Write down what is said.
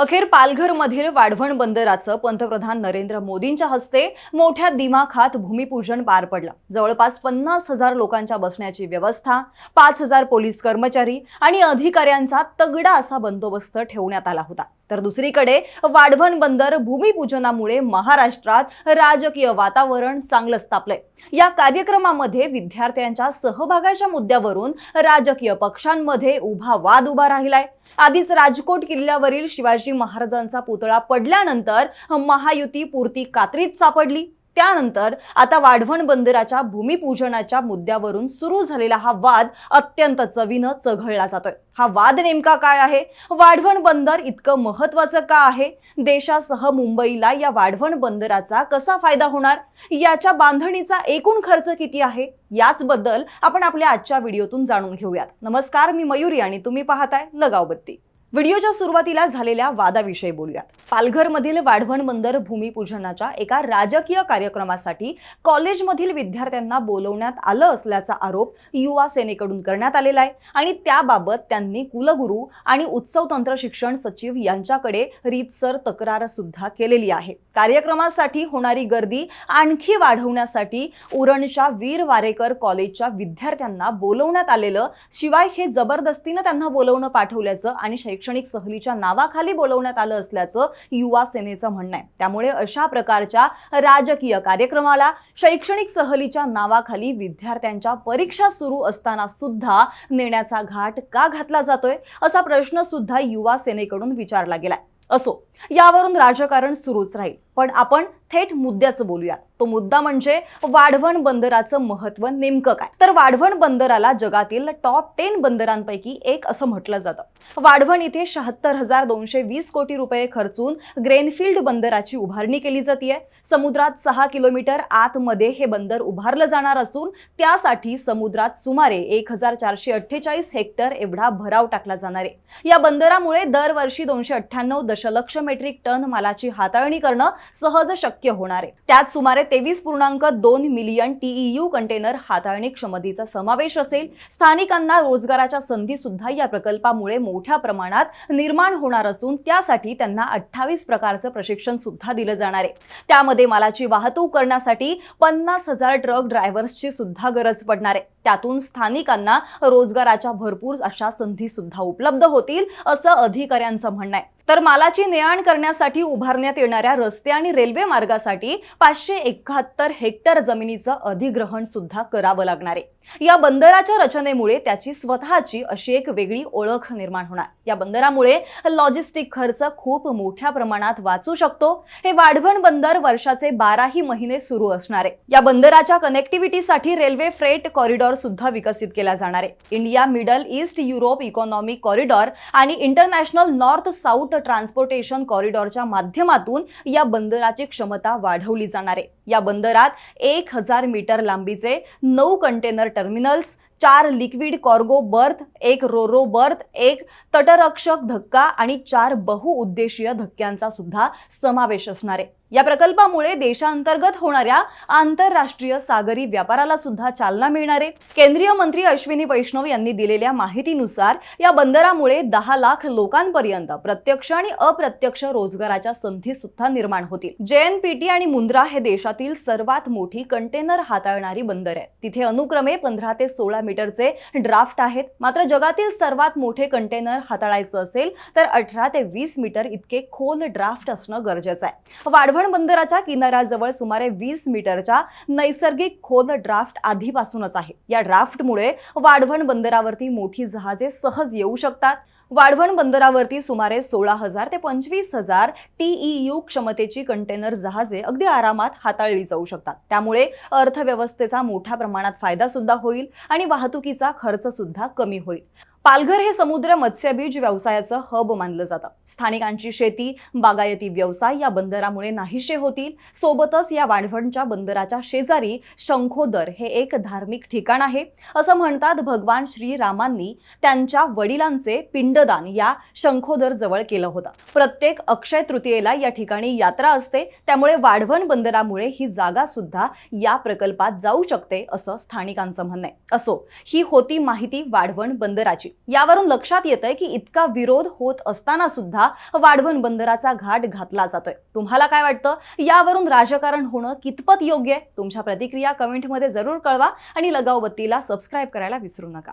अखेर पालघरमधील वाढवण बंदराचं पंतप्रधान नरेंद्र मोदींच्या हस्ते मोठ्या दिमाखात भूमिपूजन पार पडलं. जवळपास पन्नास हजार लोकांच्या बसण्याची व्यवस्था पाच हजार पोलीस कर्मचारी आणि अधिकाऱ्यांचा तगडा असा बंदोबस्त ठेवण्यात आला होता. तर दुसरीकडे वाढवण बंदर भूमिपूजनामुळे महाराष्ट्रात राजकीय वातावरण चांगलंच तापलंय या कार्यक्रमामध्ये विद्यार्थ्यांच्या सहभागाच्या मुद्द्यावरून राजकीय पक्षांमध्ये उभा वाद उभा राहिलाय. आधीच राजकोट किल्ल्यावरील शिवाजी महाराजांचा पुतळा पडल्यानंतर महायुती पुरती कात्रीत सापडली. त्यानंतर आता वाढवण बंदराच्या भूमिपूजनाच्या मुद्द्यावरून सुरू झालेला हा वाद अत्यंत चवीनं चघळला जातोय. हा वाद नेमका काय आहे? वाढवण बंदर इतकं महत्वाचं का आहे? देशासह मुंबईला या वाढवण बंदराचा कसा फायदा होणार? याच्या बांधणीचा एकूण खर्च किती आहे? याचबद्दल आपण आपल्या आजच्या व्हिडिओतून जाणून घेऊयात. नमस्कार मी मयुरी आणि तुम्ही पाहताय लगावबत्ती. व्हिडिओच्या सुरुवातीला झालेल्या वादाविषयी बोलूयात. पालघरमधील वाढवण बंदर भूमिपूजनाच्या एका राजकीय कार्यक्रमासाठी कॉलेजमधील विद्यार्थ्यांना बोलवण्यात आलं असल्याचा आरोप युवा सेनेकडून करण्यात आलेला आहे. आणि त्याबाबत त्यांनी कुलगुरू आणि उत्सव तंत्र शिक्षण सचिव यांच्याकडे रीतसर तक्रार सुद्धा केलेली आहे. कार्यक्रमासाठी होणारी गर्दी आणखी वाढवण्यासाठी उरणच्या वीर वारेकर कॉलेजच्या विद्यार्थ्यांना बोलवण्यात आलेलं शिवाय हे जबरदस्तीनं त्यांना बोलवणं पाठवल्याचं आणि शैक्षणिक सहलीच्या नावाखाली बोलवण्यात आलं असल्याचं युवा सेनेचं म्हणणं आहे. त्यामुळे अशा प्रकारच्या राजकीय कार्यक्रमाला शैक्षणिक सहलीच्या नावाखाली विद्यार्थ्यांच्या परीक्षा सुरू असताना सुद्धा नेण्याचा घाट का घातला जातोय असा प्रश्न सुद्धा युवा सेनेकडून विचारला गेलाय. असो यावरून राजकारण सुरूच राहील. पण आपण थेट मुद्द्याचं बोलूयात. तो मुद्दा म्हणजे वाढवण बंदराचं महत्त्व नेमकं काय? तर वाढवण बंदराला जगातील टॉप टेन बंदरांपैकी एक असं म्हटलं जातं. वाढवण इथे शहात्तर हजार दोनशे वीस कोटी रुपये खर्चून ग्रेनफील्ड बंदराची उभारणी केली जाते समुद्रात सहा किलोमीटर आतमध्ये हे बंदर उभारलं जाणार असून त्यासाठी समुद्रात सुमारे एक हजार चारशे अठ्ठेचाळीस हेक्टर एवढा भराव टाकला जाणार आहे. या बंदरामुळे दरवर्षी दोनशे अठ्ठ्याण्णव दशलक्ष मेट्रिक टन मालाची हाताळणी करणं सहज शक्य होणार आहे. त्यात सुमारे तेवीस पूर्णांक दोन मिलियन टीईयू कंटेनर हाताळणी क्षमतेचा समावेश असेल. स्थानिकांना रोजगाराच्या संधी सुद्धा या प्रकल्पामुळे मोठ्या प्रमाणात निर्माण होणार असून त्यासाठी त्यांना अठ्ठावीस प्रकारचं प्रशिक्षण सुद्धा दिलं जाणार आहे. त्यामध्ये मालाची वाहतूक करण्यासाठी पन्नास हजार ट्रक ड्रायव्हर्सची सुद्धा गरज पडणार आहे. त्यातून स्थानिकांना रोजगाराच्या भरपूर अशा संधी सुद्धा उपलब्ध होतील असं अधिकाऱ्यांचं म्हणणं आहे. तर मालाची ने आण करण्यासाठी उभारण्यात येणाऱ्या रस्ते आणि रेल्वे मार्गासाठी पाचशे एकाहत्तर हेक्टर जमिनीचं अधिग्रहण सुद्धा करावं लागणार आहे. या बंदराच्या रचनेमुळे त्याची स्वतःची अशी एक वेगळी ओळख निर्माण होणार. या बंदरामुळे लॉजिस्टिक खर्च खूप मोठ्या प्रमाणात वाचू शकतो. हे वाढवण बंदर वर्षाचे बाराही महिने सुरू असणार आहे. या बंदराच्या कनेक्टिव्हिटीसाठी रेल्वे फ्रेट कॉरिडॉर सुद्धा विकसित केला जाणार आहे. India middle east Europe economic corridor आणि इंटरनॅशनल नॉर्थ साऊथ ट्रान्सपोर्टेशन कॉरिडॉरच्या माध्यमातून या बंदराची क्षमता वाढवली जाणार आहे. या बंदरात एक हजार मीटर लांबीचे नऊ कंटेनर टर्मिनल्स चार लिक्विड कॉर्गो बर्थ एक रोरो बर्थ एक तटरक्षक धक्का आणि चार बहुउद्देशीय धक्क्यांचा सुद्धा समावेश असणार आहे. या प्रकल्पामुळे देशांतर्गत होणाऱ्या आंतरराष्ट्रीय सागरी व्यापाराला सुद्धा चालना मिळणार आहे. केंद्रीय मंत्री अश्विनी वैष्णव यांनी दिलेल्या माहितीनुसार या बंदरामुळे दहा लाख लोकांपर्यंत प्रत्यक्ष आणि अप्रत्यक्ष रोजगाराच्या संधी सुद्धा निर्माण होतील. जेएनपीटी आणि मुंद्रा हे देशातील सर्वात मोठी कंटेनर हाताळणारी बंदर आहेत. तिथे अनुक्रमे पंधरा ते सोळा मीटरचे ड्राफ्ट आहेत. मात्र जगातील सर्वात मोठे कंटेनर हाताळायचं असेल तर अठरा ते वीस मीटर इतके खोल ड्राफ्ट असणं गरजेचं आहे. वाढवण बंदराच्या किनाऱ्याजवळ सुमारे वीस मीटरच्या नैसर्गिक खोल ड्राफ्ट आधीपासूनच आहे. या ड्राफ्टमुळे वाढवण बंदरावरती मोठी जहाजे सहज येऊ शकतात. वाढवण बंदरावरती सुमारे सोळा हजार ते पंचवीस हजार टीईयू क्षमतेची कंटेनर जहाजे अगदी आरामात हाताळली जाऊ शकतात. त्यामुळे अर्थव्यवस्थेचा मोठ्या प्रमाणात फायदा सुद्धा होईल आणि वाहतुकीचा खर्च सुद्धा कमी होईल. पालघर हे समुद्र मत्स्यबीज व्यवसायाचं हब मानलं जातं. स्थानिकांची शेती बागायती व्यवसाय या बंदरामुळे नाहीशे होतील. सोबतच या वाढवणच्या बंदराच्या शेजारी शंखोदर हे एक धार्मिक ठिकाण आहे. असं म्हणतात भगवान श्रीरामांनी त्यांच्या वडिलांचे पिंडदान या शंखोदर जवळ केलं होतं. प्रत्येक अक्षय तृतीयेला या ठिकाणी यात्रा असते. त्यामुळे वाढवण बंदरामुळे ही जागा सुद्धा या प्रकल्पात जाऊ शकते असं स्थानिकांचं म्हणणं आहे. असो ही होती माहिती वाढवण बंदराची. यावरून लक्षात येतंय की इतका विरोध होत असताना सुद्धा वाढवण बंदराचा घाट घातला जातोय. तुम्हाला काय वाटतं? यावरून राजकारण होणं कितपत योग्य आहे? तुमच्या प्रतिक्रिया कमेंटमध्ये जरूर कळवा आणि लगाव बत्तीला सबस्क्राईब करायला विसरू नका.